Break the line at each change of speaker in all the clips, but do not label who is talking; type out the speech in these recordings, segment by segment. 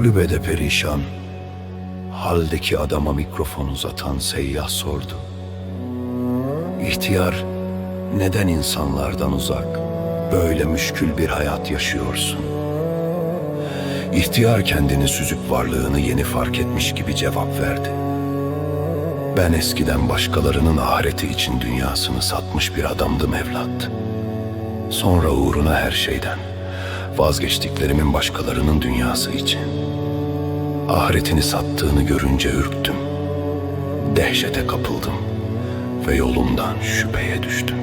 Kulübede perişan, haldeki adama mikrofon uzatan seyyah sordu. İhtiyar, neden insanlardan uzak, böyle müşkül bir hayat yaşıyorsun? İhtiyar kendini süzüp varlığını yeni fark etmiş gibi cevap verdi. Ben eskiden başkalarının ahireti için dünyasını satmış bir adamdım evlat. Sonra uğruna her şeyden, vazgeçtiklerimin başkalarının dünyası için. Ahiretini sattığını görünce ürktüm. Dehşete kapıldım ve yolumdan şüpheye düştüm.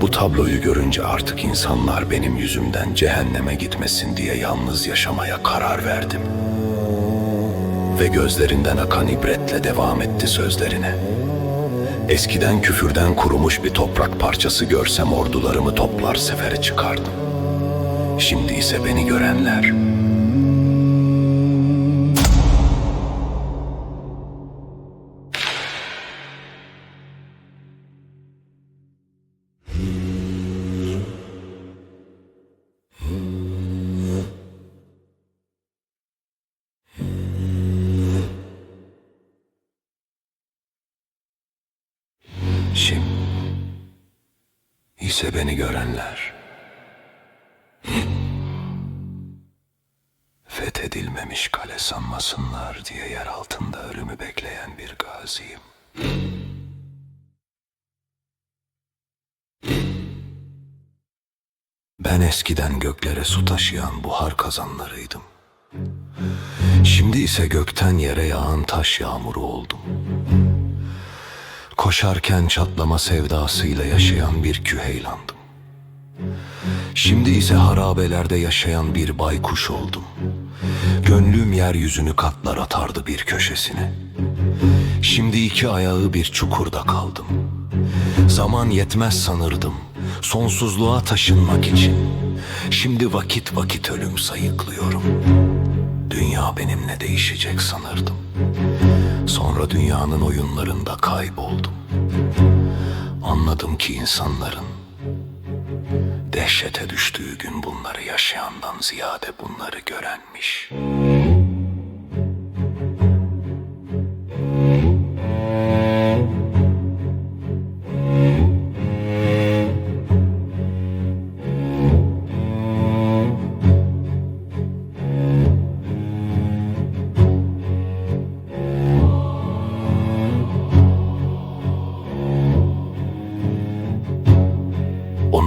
Bu tabloyu görünce artık insanlar benim yüzümden cehenneme gitmesin diye yalnız yaşamaya karar verdim. Ve gözlerinden akan ibretle devam etti sözlerine. Eskiden küfürden kurumuş bir toprak parçası görsem ordularımı toplar sefere çıkardım. Şimdi ise beni görenler Şimdi ise beni görenler fethedilmemiş kale sanmasınlar diye yer altında ölümü bekleyen bir gaziyim. Ben eskiden göklere su taşıyan buhar kazanlarıydım. Şimdi ise gökten yere yağan taş yağmuru oldum. Koşarken çatlama sevdasıyla yaşayan bir küheylandım. Şimdi ise harabelerde yaşayan bir baykuş oldum. Gönlüm yeryüzünü katlar atardı bir köşesine. Şimdi iki ayağı bir çukurda kaldım. Zaman yetmez sanırdım sonsuzluğa taşınmak için. Şimdi vakit vakit ölüm sayıklıyorum. Dünya benimle değişecek sanırdım. Sonra dünyanın oyunlarında kayboldum. Anladım ki insanların dehşete düştüğü gün bunları yaşayandan ziyade bunları görenmiş.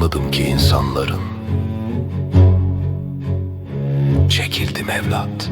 Anladım ki insanların çekildim evlat.